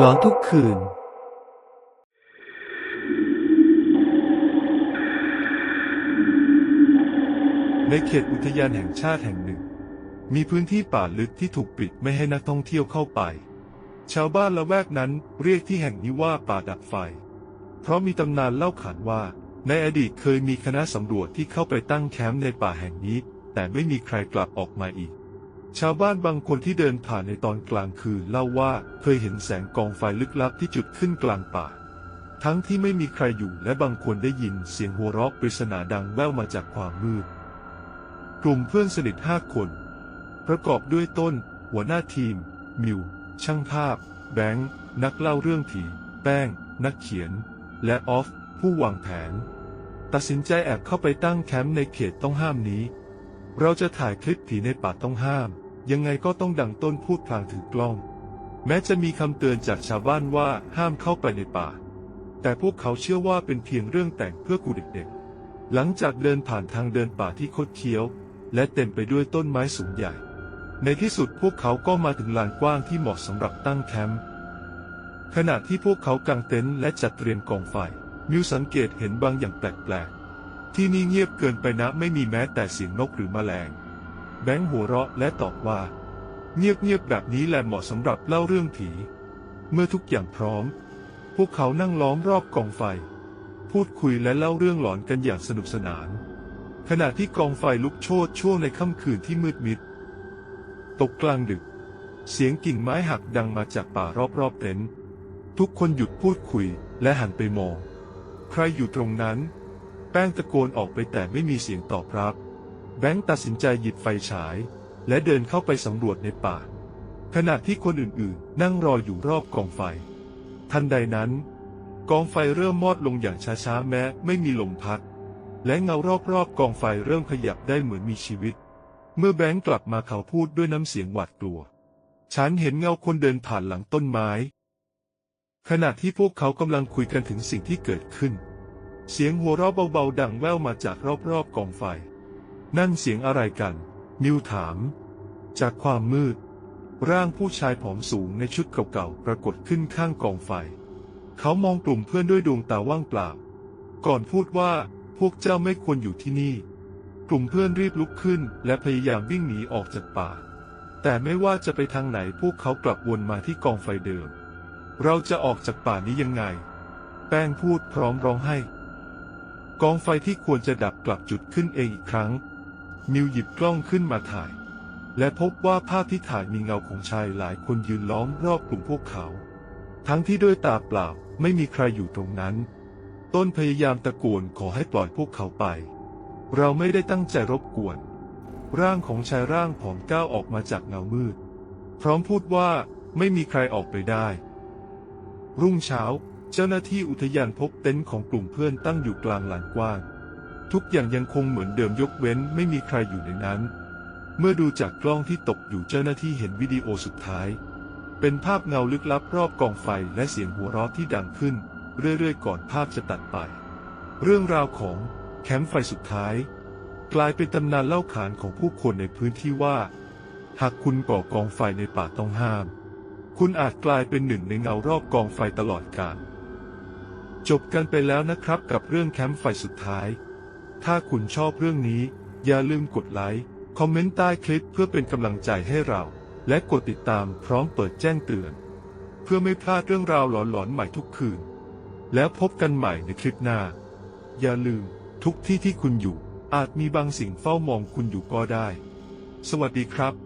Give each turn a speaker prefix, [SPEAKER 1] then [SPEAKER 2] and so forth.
[SPEAKER 1] หลอนทุกคืน
[SPEAKER 2] ในเขตอุทยานแห่งชาติแห่งหนึ่ง มีพื้นที่ป่าลึกที่ถูกปิดไม่ให้นักท่องเที่ยวเข้าไป ชาวบ้านละแวกนั้นเรียกที่แห่งนี้ว่าป่าดับไฟ เพราะมีตำนานเล่าขานว่า ในอดีตเคยมีคณะสำรวจที่เข้าไปตั้งแคมป์ในป่าแห่งนี้ แต่ไม่มีใครกลับออกมาอีก ชาวบ้านบางคนที่เดินผ่านในตอนกลางคืนเล่าว่าเคยเห็นแสงกองไฟลึกลับที่จุดขึ้นกลางป่า ทั้งที่ไม่มีใครอยู่และบางคนได้ยินเสียงหัวเราะปริศนาดังแว่วมาจากความมืด กลุ่มเพื่อนสนิทห้าคน ประกอบด้วยต้น หัวหน้าทีม มิว ช่างภาพ แบงค์นักเล่าเรื่องผีแป้ง นักเขียน และออฟ ผู้วางแผน ตัดสินใจแอบเข้าไปตั้งแคมป์ในเขตต้องห้ามนี้ เราจะถ่ายคลิปผีในป่าต้องห้าม ยังไงก็ต้องดังต้นพูดพลางถือกล้อง แม้จะมีคำเตือนจากชาวบ้านว่าห้ามเข้าไปในป่า แต่พวกเขาเชื่อว่าเป็นเพียงเรื่องแต่งเพื่อกูเด็กๆ หลังจากเดินผ่านทางเดินป่าที่คดเคี้ยว และเต็มไปด้วยต้นไม้สูงใหญ่ ในที่สุดพวกเขาก็มาถึงลานกว้างที่เหมาะสำหรับตั้งแคมป์ขณะที่พวกเขากางเต็นท์และจัดเตรียมกองไฟ มิวสังเกตเห็นบางอย่างแปลกๆ ที่นี่เงียบเกินไปนะไม่มีแม้แต่เสียงนกหรือแมลง แบงค์หัวเราะและตอบว่า เงียบๆแบบนี้แหละเหมาะสำหรับเล่าเรื่องผี เมื่อทุกอย่างพร้อม พวกเขานั่งล้อมรอบกองไฟ พูดคุยและเล่าเรื่องหลอนกันอย่างสนุกสนาน ขณะที่กองไฟลุกโชนช่วงในค่ำคืนที่มืดมิด ตกกลางดึก เสียงกิ่งไม้หักดังมาจากป่ารอบๆเต็นท์ทุกคนหยุดพูดคุยและหันไปมอง ใครอยู่ตรงนั้น แป้งตะโกนออกไปแต่ไม่มีเสียงตอบรับ แบงค์ตัดสินใจหยิบไฟฉาย และเดินเข้าไปสำรวจในป่า ขณะที่คนอื่นๆ นั่งรออยู่รอบกองไฟ ทันใดนั้น กองไฟเริ่มมอดลงอย่างช้าๆ แม้ไม่มีลมพัด และเงารอบๆ กองไฟเริ่มขยับได้เหมือนมีชีวิต เมื่อแบงค์กลับมาเขาพูดด้วยน้ำเสียงหวาดกลัว ฉันเห็นเงาคนเดินผ่านหลังต้นไม้ ขณะที่พวกเขากำลังคุยกันถึงสิ่งที่เกิดขึ้น เสียงหัวเราะเบาๆ ดังแว่วมาจากรอบๆ กองไฟ นั่นเสียงอะไรกันมิวถาม จากความมืด ร่างผู้ชายผอมสูงในชุดเก่าๆปรากฏขึ้นข้างกองไฟ เขามองกลุ่มเพื่อนด้วยดวงตาว่างเปล่า ก่อนพูดว่าพวกเจ้าไม่ควรอยู่ที่นี่ กลุ่มเพื่อนรีบลุกขึ้น และพยายามวิ่งหนีออกจากป่า แต่ไม่ว่าจะไปทางไหนพวกเขากลับวนมาที่กองไฟเดิม เราจะออกจากป่านี้ยังไง แป้งพูดพร้อมร้องไห้ กองไฟที่ควรจะดับกลับจุดขึ้นเองอีกครั้ง มิวหยิบกล้องขึ้นมาถ่าย และพบว่าภาพที่ถ่ายมีเงาของชายหลายคนยืนล้อมรอบกลุ่มพวกเขา ทั้งที่ด้วยตาเปล่าไม่มีใครอยู่ตรงนั้น ต้นพยายามตะโกนขอให้ปล่อยพวกเขาไป เราไม่ได้ตั้งใจรบกวน ร่างของชายร่างผอมก้าวออกมาจากเงามืด พร้อมพูดว่าไม่มีใครออกไปได้ รุ่งเช้า เจ้าหน้าที่อุทยานพบเต็นท์ของกลุ่มเพื่อนตั้งอยู่กลางลานกว้าง ทุกอย่างยังคงเหมือนเดิมยกเว้นไม่มีใครอยู่ในนั้น เมื่อดูจากกล้องที่ตกอยู่เจ้าหน้าที่เห็นวิดีโอสุดท้าย เป็นภาพเงาลึกลับรอบกองไฟและเสียงหัวเราะที่ดังขึ้น เรื่อยๆ ก่อนภาพจะตัดไป เรื่องราวของแคมป์ไฟสุดท้าย กลายเป็นตำนานเล่าขานของผู้คนในพื้นที่ว่า หากคุณก่อกองไฟในป่าต้องห้าม คุณอาจกลายเป็นหนึ่งในเงารอบกองไฟตลอดกาลจบกันไปแล้วนะครับกับเรื่องแคมป์ไฟสุดท้าย ถ้าคุณชอบเรื่องนี้ อย่าลืมกดไลค์ คอมเมนต์ใต้คลิปเพื่อเป็นกำลังใจให้เรา และกดติดตามพร้อมเปิดแจ้งเตือน เพื่อไม่พลาดเรื่องราวหลอนๆใหม่ทุกคืน แล้วพบกันใหม่ในคลิปหน้า อย่าลืมทุกที่ที่คุณอยู่อาจมีบางสิ่งเฝ้ามองคุณอยู่ก็ได้ สวัสดีครับ